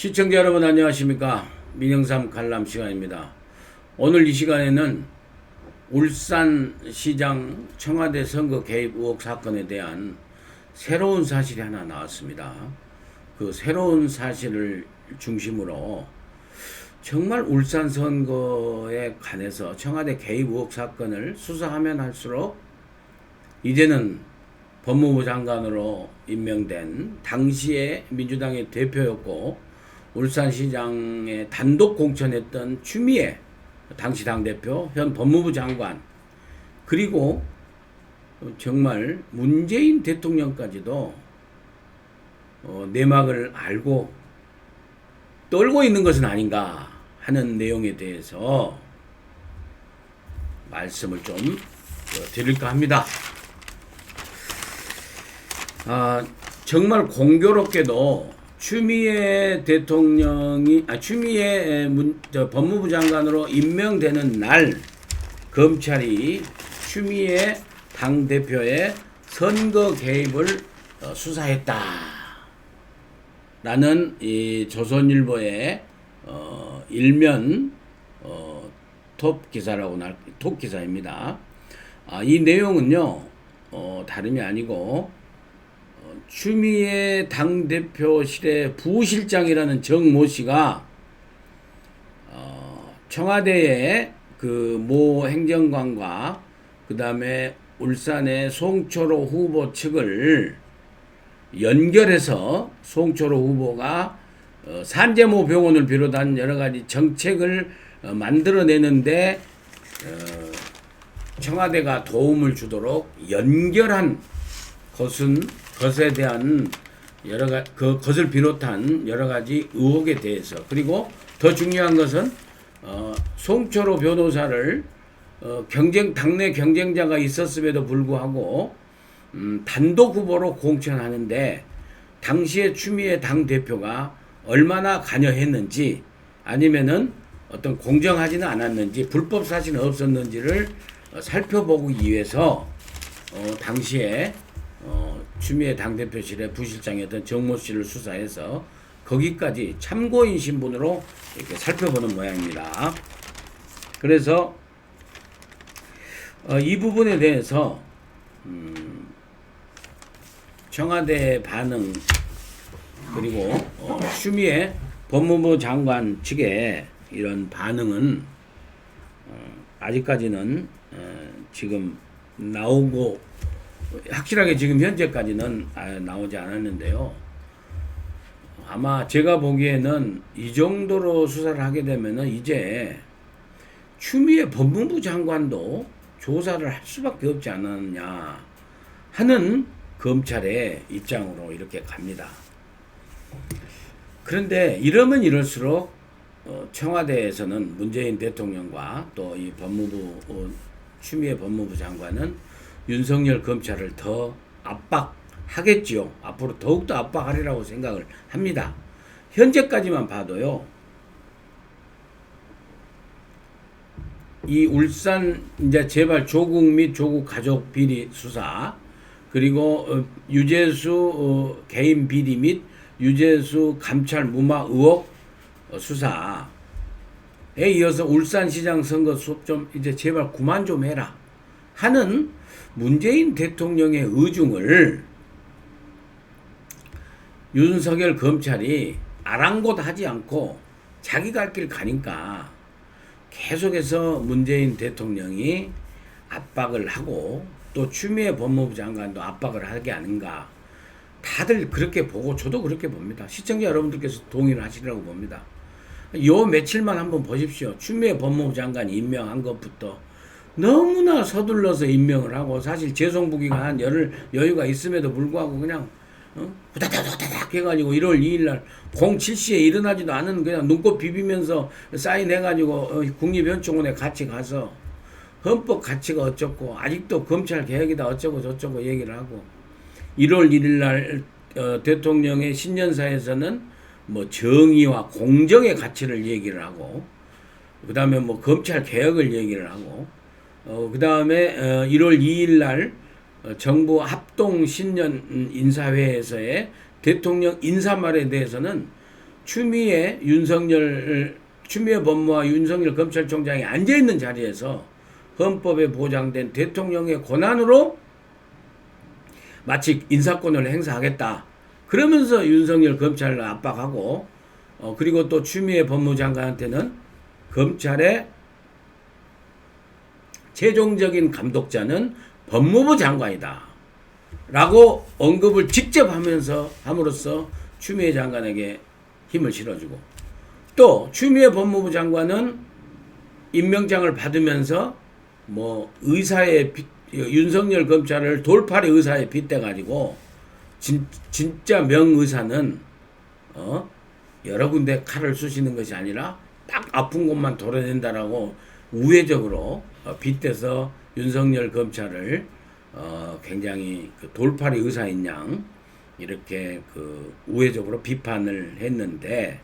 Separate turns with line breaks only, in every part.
시청자 여러분 안녕하십니까 민영삼 관람 시간입니다. 오늘 이 시간에는 울산시장 청와대 선거 개입 의혹 사건에 대한 새로운 사실이 하나 나왔습니다. 그 새로운 사실을 중심으로 정말 울산 선거에 관해서 청와대 개입 의혹 사건을 수사하면 할수록 이제는 법무부 장관으로 임명된 당시에 민주당의 대표였고 울산시장에 단독 공천했던 추미애 당시 당대표 현 법무부 장관 그리고 정말 문재인 대통령까지도 어, 내막을 알고 떨고 있는 것은 아닌가 하는 내용에 대해서 말씀을 좀 어, 드릴까 합니다. 아, 정말 공교롭게도 추미애 대통령이 아 추미애 문, 저 법무부 장관으로 임명되는 날 검찰이 추미애 당 대표의 선거 개입을 어, 수사했다. 라는 이 조선일보의 어, 일면 어, 톱 기사라고 날, 톱 기사입니다. 아, 이 내용은요 어, 다름이 아니고 어, 추미애 당 대표실의 부실장이라는 정모 씨가 어, 청와대의 그 모 행정관과 그 다음에 울산의 송초로 후보 측을 연결해서 송초로 후보가 어, 산재모 병원을 비롯한 여러 가지 정책을 어, 만들어내는데 어, 청와대가 도움을 주도록 연결한 것은 것에 대한 여러 가지 그 것을 비롯한 여러 가지 의혹에 대해서 그리고 더 중요한 것은 어, 송철호 변호사를 어, 경쟁 당내 경쟁자가 있었음에도 불구하고 음, 단독 후보로 공천하는데 당시에 추미애 당 대표가 얼마나 관여했는지 아니면은 어떤 공정하지는 않았는지 불법 사실은 없었는지를 어, 살펴보기 위해서 어, 당시에 어, 추미애 당대표실의 부실장이었던 정모 씨를 수사해서 거기까지 참고인 신분으로 이렇게 살펴보는 모양입니다. 그래서 어, 이 부분에 대해서 음, 청와대 반응 그리고 어, 추미애 법무부 장관 측의 이런 반응은 어, 아직까지는 어, 지금 나오고 확실하게 지금 현재까지는 아, 나오지 않았는데요. 아마 제가 보기에는 이 정도로 수사를 하게 되면은 이제 추미애 법무부 장관도 조사를 할 수밖에 없지 않았느냐 하는 검찰의 입장으로 이렇게 갑니다. 그런데 이러면 이럴수록 어, 청와대에서는 문재인 대통령과 또 이 법무부 어, 추미애 법무부 장관은 윤석열 검찰을 더 압박하겠지요. 앞으로 더욱더 압박하리라고 생각을 합니다. 현재까지만 봐도요. 이 울산 이제 제발 조국 및 조국 가족 비리 수사 그리고 어, 유재수 어, 개인 비리 및 유재수 감찰 무마 의혹 어, 수사에 이어서 울산시장 선거 수업 좀 이제 제발 그만 좀 해라 하는 문재인 대통령의 의중을 윤석열 검찰이 아랑곳하지 않고 자기 갈 길 가니까 계속해서 문재인 대통령이 압박을 하고 또 추미애 법무부 장관도 압박을 하게 아닌가 다들 그렇게 보고 저도 그렇게 봅니다. 시청자 여러분들께서 동의를 하시라고 봅니다. 요 며칠만 한번 보십시오. 추미애 법무부 장관 임명한 것부터 너무나 서둘러서 임명을 하고 사실 재송부기가 한 열흘 여유가 있음에도 불구하고 그냥 어? 후다닥 후다닥 해가지고 1월 2일 날 07시에 일어나지도 않은 그냥 눈곱 비비면서 사인해가지고 어, 국립연충원에 같이 가서 헌법 가치가 어쩌고 아직도 검찰 개혁이다 어쩌고 저쩌고 얘기를 하고 1월 1일 날 어, 대통령의 신년사에서는 뭐 정의와 공정의 가치를 얘기를 하고 그 다음에 뭐 검찰 개혁을 얘기를 하고 어, 그 다음에 어, 1월 2일 날 어, 정부 합동 신년 음, 인사회에서의 대통령 인사말에 대해서는 추미애 윤석열 추미애 법무와 윤석열 검찰총장이 앉아 있는 자리에서 헌법에 보장된 대통령의 권한으로 마치 인사권을 행사하겠다. 그러면서 윤석열 검찰을 압박하고 어, 그리고 또 추미애 법무장관한테는 검찰의 최종적인 감독자는 법무부 장관이다. 라고 언급을 직접 하면서 함으로써 추미애 장관에게 힘을 실어주고 또 추미애 법무부 장관은 임명장을 받으면서 뭐 의사의 빗- 윤석열 검찰을 돌팔이 의사에 빗대 가지고 진, 진짜 명의사는 어 여러 군데 칼을 쑤시는 것이 아니라 딱 아픈 곳만 도려낸다라고 우회적으로 어, 빗대서 윤석열 검찰을 어, 굉장히 그 돌팔이 의사인 양 이렇게 그 우회적으로 비판을 했는데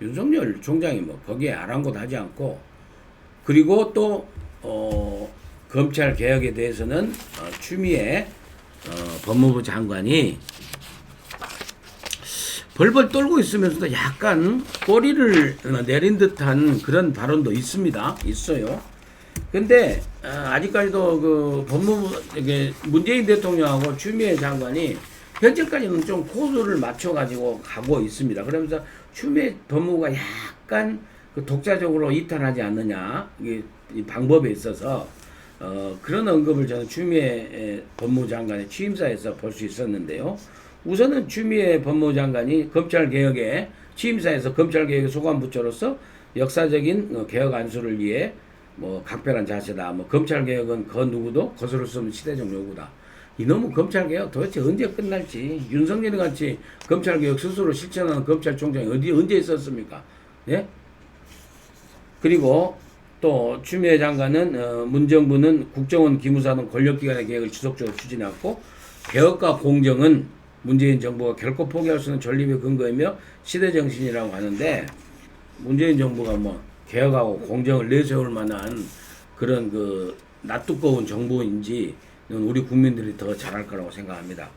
윤석열 총장이 뭐 거기에 아랑곳하지 않고 그리고 또 어, 검찰 개혁에 대해서는 어, 추미애 어, 법무부 장관이 벌벌 떨고 있으면서도 약간 꼬리를 내린 듯한 그런 발언도 있습니다. 있어요. 근데 어, 아직까지도 그 법무부 이게 문재인 대통령하고 추미애 장관이 현재까지는 좀 코드를 맞춰 가지고 가고 있습니다. 그러면서 추미애 법무부가 약간 그 독자적으로 이탈하지 않느냐 이게 이 방법에 있어서 어, 그런 언급을 저는 추미애 법무부 장관의 취임사에서 볼 수 있었는데요. 우선은 추미애 법무부 장관이 검찰 개혁에 취임사에서 검찰 개혁 소관부처로서 역사적인 어, 개혁 안수를 위해 뭐 각별한 자세다. 뭐 검찰 개혁은 그 누구도 거스를 수 없는 시대적 요구다. 이놈의 검찰 개혁 도대체 언제 끝날지 윤석열 같이 검찰 개혁 스스로 실천하는 검찰총장이 어디 언제 있었습니까? 예? 그리고 또 추미애 장관은 어, 문정부는 국정원 기무사 등 권력기관의 계획을 지속적으로 추진해왔고 개혁과 공정은 문재인 정부가 결코 포기할 수 없는 전립의 근거이며 시대 정신이라고 하는데 문재인 정부가 뭐 개혁하고 공정을 내세울 만한 그런 그 낯두꺼운 정부인지는 우리 국민들이 더 잘할 거라고 생각합니다.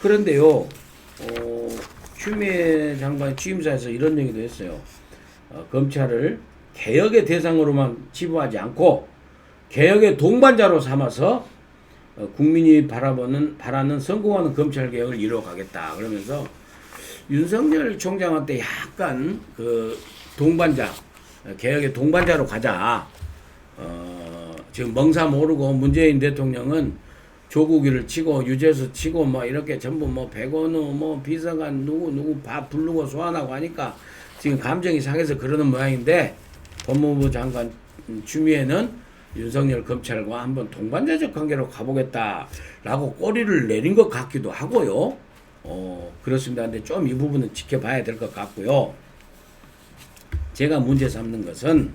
그런데요, 어, 추미애 장관 취임사에서 이런 얘기도 했어요. 어, 검찰을 개혁의 대상으로만 치부하지 않고 개혁의 동반자로 삼아서 어, 국민이 바라보는 바라는 성공하는 검찰 개혁을 이루어가겠다. 그러면서 윤석열 총장한테 약간 그 동반자 어, 개혁의 동반자로 가자. 어, 지금 멍사 모르고 문재인 대통령은 조국이를 치고 유재수 치고 뭐 이렇게 전부 뭐 백원우 뭐 비서관 누구 누구 다 부르고 소환하고 하니까 지금 감정이 상해서 그러는 모양인데 법무부 장관 추미애는 윤석열 검찰과 한번 동반자적 관계로 가보겠다라고 꼬리를 내린 것 같기도 하고요. 어 그렇습니다. 근데 좀 이 부분은 지켜봐야 될 것 같고요. 제가 문제 삼는 것은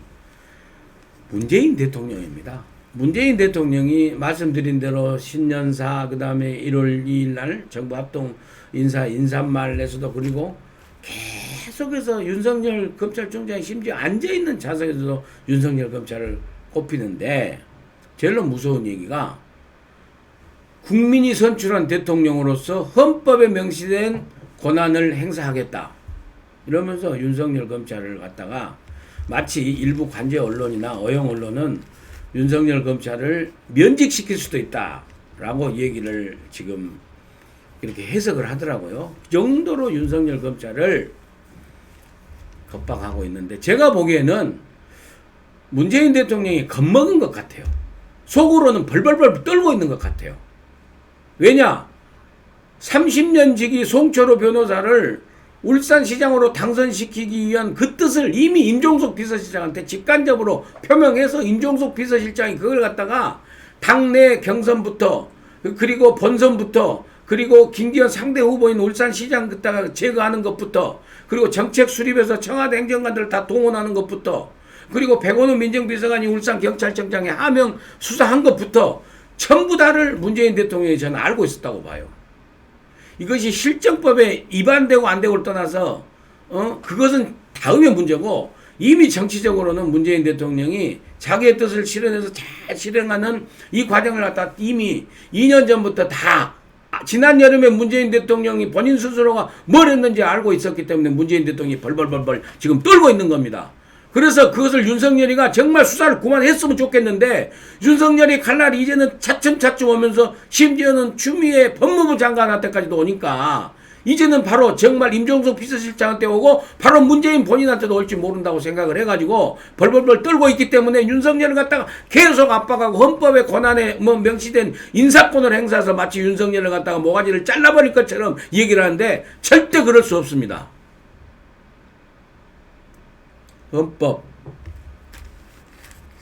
문재인 대통령입니다. 문재인 대통령이 말씀드린 대로 신년사 그다음에 1월 2일 날 정부 합동 인사 인사말에서도 그리고 계속해서 윤석열 검찰총장이 심지어 앉아 있는 좌석에서도 윤석열 검찰을 꼽히는데 제일 무서운 얘기가 국민이 선출한 대통령으로서 헌법에 명시된 권한을 행사하겠다. 이러면서 윤석열 검찰을 갖다가 마치 일부 관제 언론이나 어용 언론은 윤석열 검찰을 면직시킬 수도 있다라고 얘기를 지금 이렇게 해석을 하더라고요. 그 정도로 윤석열 검찰을 겁박하고 있는데 제가 보기에는 문재인 대통령이 겁먹은 것 같아요. 속으로는 벌벌벌 떨고 있는 것 같아요. 왜냐? 30년 지기 송철호 변호사를 울산시장으로 당선시키기 위한 그 뜻을 이미 임종석 비서실장한테 직간접으로 표명해서 임종석 비서실장이 그걸 갖다가 당내 경선부터 그리고 본선부터 그리고 김기현 상대 후보인 울산시장 갖다가 제거하는 것부터 그리고 정책 수립해서 청와대 행정관들 다 동원하는 것부터 그리고 백원우 민정비서관이 울산경찰청장에 하명 수사한 것부터 전부 다를 문재인 대통령이 저는 알고 있었다고 봐요. 이것이 실정법에 위반되고 안 되고를 떠나서 어 그것은 다음의 문제고 이미 정치적으로는 문재인 대통령이 자기의 뜻을 실현해서 잘 실행하는 이 과정을 갖다 이미 2년 전부터 다 아, 지난 여름에 문재인 대통령이 본인 스스로가 뭘 했는지 알고 있었기 때문에 문재인 대통령이 벌벌벌벌 지금 떨고 있는 겁니다. 그래서 그것을 윤석열이가 정말 수사를 그만했으면 좋겠는데 윤석열이 칼날이 이제는 차츰차츰 오면서 심지어는 추미애 법무부 장관한테까지도 오니까 이제는 바로 정말 임종석 비서실장한테 오고 바로 문재인 본인한테도 올지 모른다고 생각을 해가지고 벌벌벌 떨고 있기 때문에 윤석열을 갖다가 계속 압박하고 헌법의 권한에 뭐 명시된 인사권을 행사해서 마치 윤석열을 갖다가 모가지를 잘라버릴 것처럼 얘기를 하는데 절대 그럴 수 없습니다. 헌법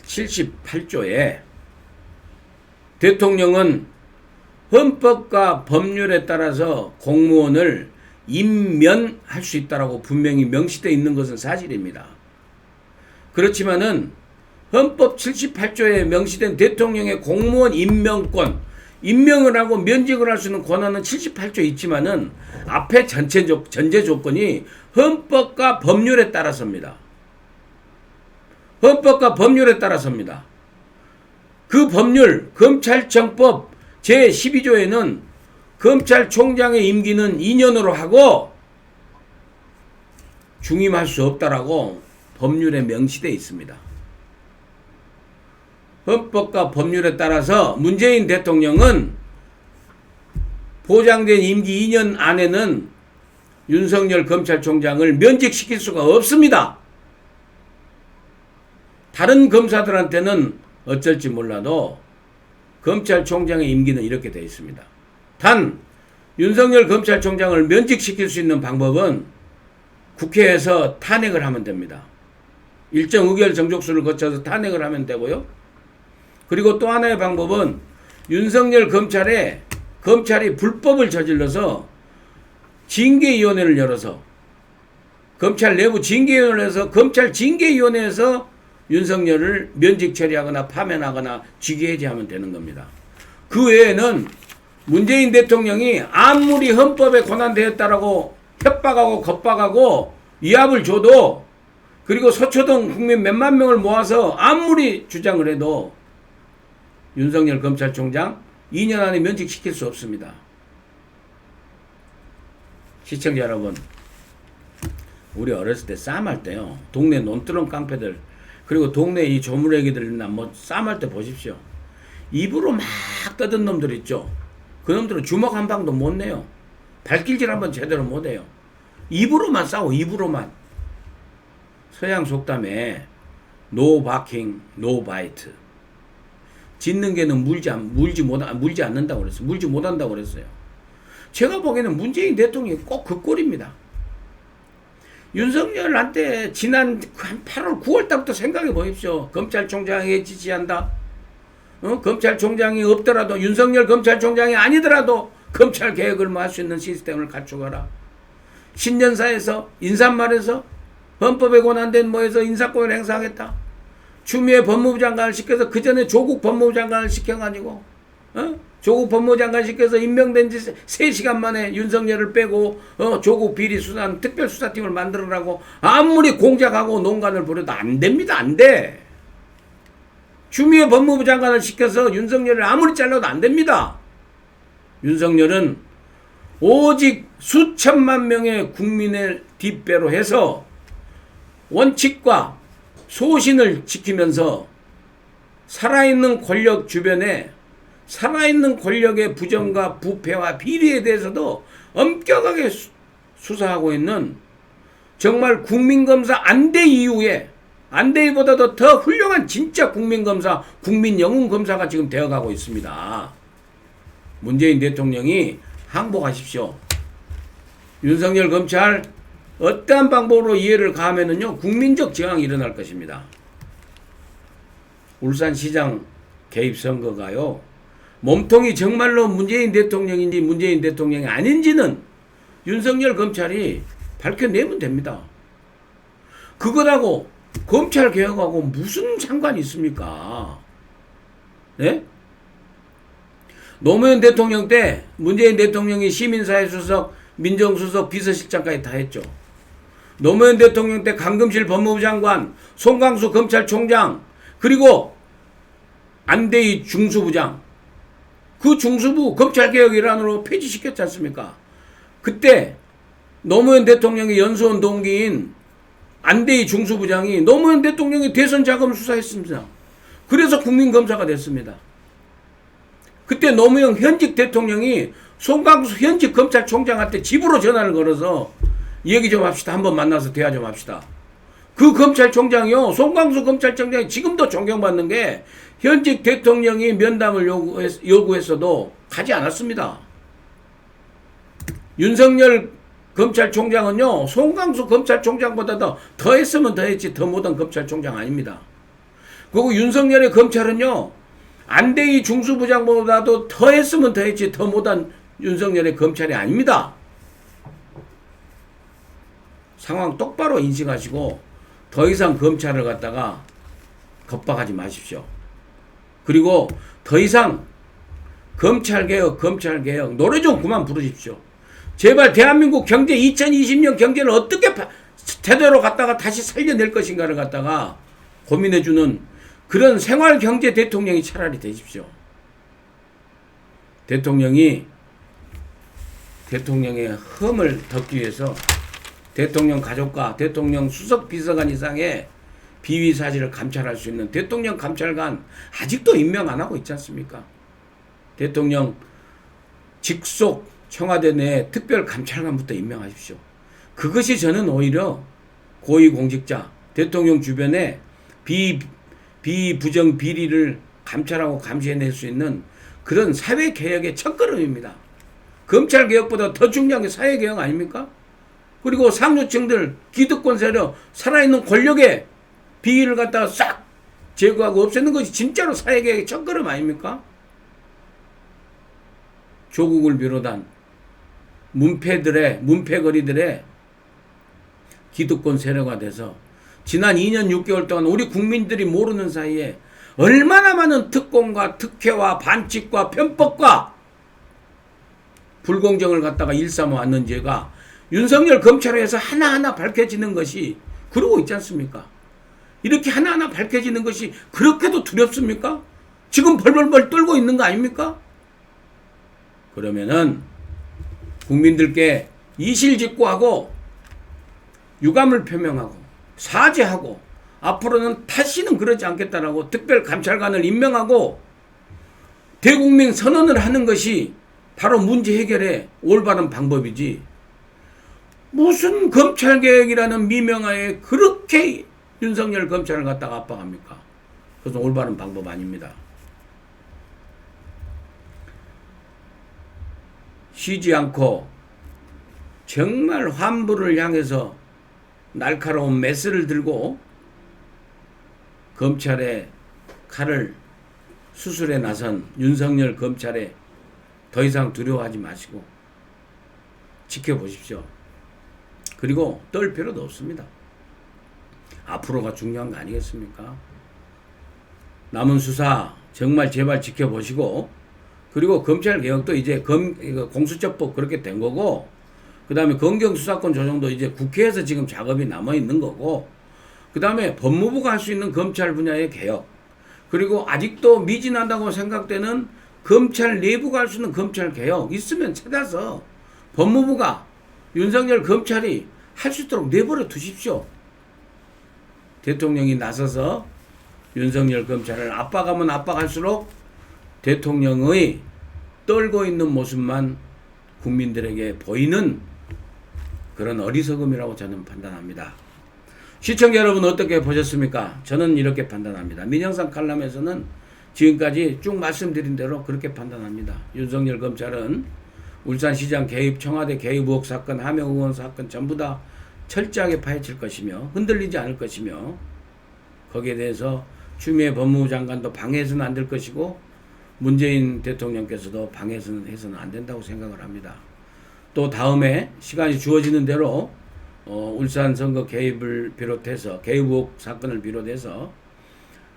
78조에 대통령은 헌법과 법률에 따라서 공무원을 임면할 수 있다라고 분명히 명시되어 있는 것은 사실입니다. 그렇지만은 헌법 78조에 명시된 대통령의 공무원 임명권, 임명을 하고 면직을 할 수 있는 권한은 78조 있지만은 앞에 전체 조, 전제 조건이 헌법과 법률에 따라서입니다. 헌법과 법률에 따라서입니다. 그 법률 검찰청법 제12조에는 검찰총장의 임기는 2년으로 하고 중임할 수 없다라고 법률에 명시되어 있습니다. 헌법과 법률에 따라서 문재인 대통령은 보장된 임기 2년 안에는 윤석열 검찰총장을 면직시킬 수가 없습니다. 다른 검사들한테는 어쩔지 몰라도 검찰총장의 임기는 이렇게 되어 있습니다. 단 윤석열 검찰총장을 면직시킬 수 있는 방법은 국회에서 탄핵을 하면 됩니다. 일정 의결 정족수를 거쳐서 탄핵을 하면 되고요. 그리고 또 하나의 방법은 윤석열 검찰에 검찰이 불법을 저질러서 징계위원회를 열어서 검찰 내부 징계위원회를 해서 검찰 징계위원회에서 윤석열을 면직 처리하거나 파면하거나 쥐게해제하면 되는 겁니다. 그 외에는 문재인 대통령이 아무리 헌법에 권한되었다라고 협박하고 겁박하고 위압을 줘도 그리고 서초동 국민 몇만 명을 모아서 아무리 주장을 해도 윤석열 검찰총장 2년 안에 면직시킬 수 없습니다. 시청자 여러분, 우리 어렸을 때 싸움할 때요, 동네 논두렁 깡패들 그리고 동네 이 조물애기들이나 뭐 싸움할 때 보십시오. 입으로 막 떠든 놈들 있죠. 그 놈들은 주먹 한 방도 못 내요. 발길질 한 번 제대로 못 해요. 입으로만 싸워, 입으로만. 서양 속담에 노 바킹, 노 바이트. 짖는 개는 물지, 안- 물지 못, 물지 않는다고 그랬어요. 물지 못한다고 그랬어요. 제가 보기에는 문재인 대통령이 꼭 그 꼴입니다. 윤석열한테 지난 한 8월 9월 달부터 생각해 보십시오. 검찰총장에 지시한다. 어? 검찰총장이 없더라도 윤석열 검찰총장이 아니더라도 검찰 개혁을 뭐 할 수 있는 시스템을 갖추거라. 신년사에서 인사말에서 헌법에 권한된 뭐에서 인사권을 행사하겠다. 추미애 법무부 장관을 시켜서 그 전에 조국 법무부 장관을 시켜가지고 어? 조국 법무부 장관 시켜서 임명된 지 3시간 만에 윤석열을 빼고 어, 조국 비리 수사는 특별 수사팀을 만들으라고 아무리 공작하고 농간을 부려도 안 됩니다. 안 돼. 추미애 법무부 장관을 시켜서 윤석열을 아무리 잘라도 안 됩니다. 윤석열은 오직 수천만 명의 국민의 뒷배로 해서 원칙과 소신을 지키면서 살아있는 권력 주변에 살아있는 권력의 부정과 부패와 비리에 대해서도 엄격하게 수- 수사하고 있는 정말 국민검사 안대 이후에 안대희보다도 더 훌륭한 진짜 국민검사, 국민영웅검사가 지금 되어가고 있습니다. 문재인 대통령이 항복하십시오. 윤석열 검찰 어떠한 방법으로 이해를 가하면은요 국민적 저항이 일어날 것입니다. 울산시장 개입 선거가요 몸통이 정말로 문재인 대통령인지 문재인 대통령이 아닌지는 윤석열 검찰이 밝혀내면 됩니다. 그것하고 검찰 개혁하고 무슨 상관이 있습니까? 네? 노무현 대통령 때 문재인 대통령이 시민사회 수석, 민정수석, 비서실장까지 다 했죠. 노무현 대통령 때 강금실 법무부 장관, 송강수 검찰총장, 그리고 안대희 중수부장 그 중수부 검찰개혁 일환으로 폐지시켰지 않습니까? 그때 노무현 대통령의 연수원 동기인 안대희 중수부장이 노무현 대통령의 대선 자금을 수사했습니다. 그래서 국민검사가 됐습니다. 그때 노무현 현직 대통령이 송강수 현직 검찰총장한테 집으로 전화를 걸어서 얘기 좀 합시다. 한번 만나서 대화 좀 합시다. 그 검찰총장이요. 송강수 검찰총장이 지금도 존경받는 게 현직 대통령이 면담을 요구했, 요구했어도 가지 않았습니다. 윤석열 검찰총장은요. 송강수 검찰총장보다도 더 했으면 더 했지 더 못한 검찰총장 아닙니다. 그리고 윤석열의 검찰은요. 안대희 중수부장보다도 더 했으면 더 했지 더 못한 윤석열의 검찰이 아닙니다. 상황 똑바로 인식하시고 더 이상 검찰을 갖다가 겁박하지 마십시오. 그리고 더 이상 검찰개혁, 검찰개혁 노래 좀 그만 부르십시오. 제발 대한민국 경제 2020년 경제를 어떻게 파- 제대로 갖다가 다시 살려낼 것인가를 갖다가 고민해주는 그런 생활경제 대통령이 차라리 되십시오. 대통령이 대통령의 흠을 덮기 위해서 대통령 가족과 대통령 수석 비서관 이상의 비위 사실을 감찰할 수 있는 대통령 감찰관 아직도 임명 안 하고 있지 않습니까? 대통령 직속 청와대 내 특별 감찰관부터 임명하십시오. 그것이 저는 오히려 고위공직자 대통령 주변에 비 비부정 비리를 감찰하고 감시해낼 수 있는 그런 사회 개혁의 첫걸음입니다. 검찰 개혁보다 더 중요한 게 사회 개혁 아닙니까? 그리고 상류층들 기득권 세력 살아있는 권력의 비위를 갖다가 싹 제거하고 없애는 것이 진짜로 사회 개혁의 첫걸음 아닙니까? 조국을 비롯한 문패들의 문패거리들의 기득권 세력화 돼서 지난 2년 6개월 동안 우리 국민들이 모르는 사이에 얼마나 많은 특권과 특혜와 반칙과 편법과 불공정을 갖다가 일삼아 왔는지가 윤석열 검찰에서 하나하나 밝혀지는 것이 그러고 있지 않습니까? 이렇게 하나하나 밝혀지는 것이 그렇게도 두렵습니까? 지금 벌벌벌 떨고 있는 거 아닙니까? 그러면은 국민들께 이실직고하고 유감을 표명하고 사죄하고 앞으로는 다시는 그러지 않겠다라고 특별 감찰관을 임명하고 대국민 선언을 하는 것이 바로 문제 해결의 올바른 방법이지. 무슨 검찰 개혁이라는 미명하에 그렇게 윤석열 검찰을 갖다가 압박합니까? 그것은 올바른 방법 아닙니다. 쉬지 않고 정말 환부를 향해서 날카로운 메스를 들고 검찰의 칼을 수술에 나선 윤석열 검찰에 더 이상 두려워하지 마시고 지켜보십시오. 그리고 떨 필요도 없습니다. 앞으로가 중요한 거 아니겠습니까? 남은 수사 정말 제발 지켜보시고 그리고 검찰 개혁도 이제 검 공수처법 그렇게 된 거고 그 다음에 검경 수사권 조정도 이제 국회에서 지금 작업이 남아 있는 거고 그 다음에 법무부가 할 수 있는 검찰 분야의 개혁 그리고 아직도 미진하다고 생각되는 검찰 내부가 할 수 있는 검찰 개혁 있으면 찾아서 법무부가 윤석열 검찰이 할 수 있도록 내버려 두십시오. 대통령이 나서서 윤석열 검찰을 압박하면 압박할수록 대통령의 떨고 있는 모습만 국민들에게 보이는 그런 어리석음이라고 저는 판단합니다. 시청자 여러분 어떻게 보셨습니까? 저는 이렇게 판단합니다. 민영상 칼럼에서는 지금까지 쭉 말씀드린 대로 그렇게 판단합니다. 윤석열 검찰은 울산시장 개입, 청와대 개입 의혹 사건, 하명 의원 사건 전부 다 철저하게 파헤칠 것이며 흔들리지 않을 것이며 거기에 대해서 추미애 법무부 장관도 방해해서는 안 될 것이고 문재인 대통령께서도 방해해서는 해서는 안 된다고 생각을 합니다. 또 다음에 시간이 주어지는 대로 어, 울산 선거 개입을 비롯해서 개입 의혹 사건을 비롯해서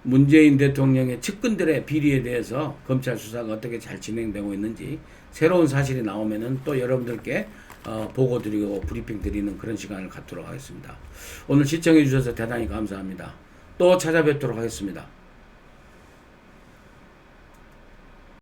문재인 대통령의 측근들의 비리에 대해서 검찰 수사가 어떻게 잘 진행되고 있는지 새로운 사실이 나오면은 또 여러분들께 어, 보고 드리고 브리핑 드리는 그런 시간을 갖도록 하겠습니다. 오늘 시청해 주셔서 대단히 감사합니다. 또 찾아뵙도록 하겠습니다.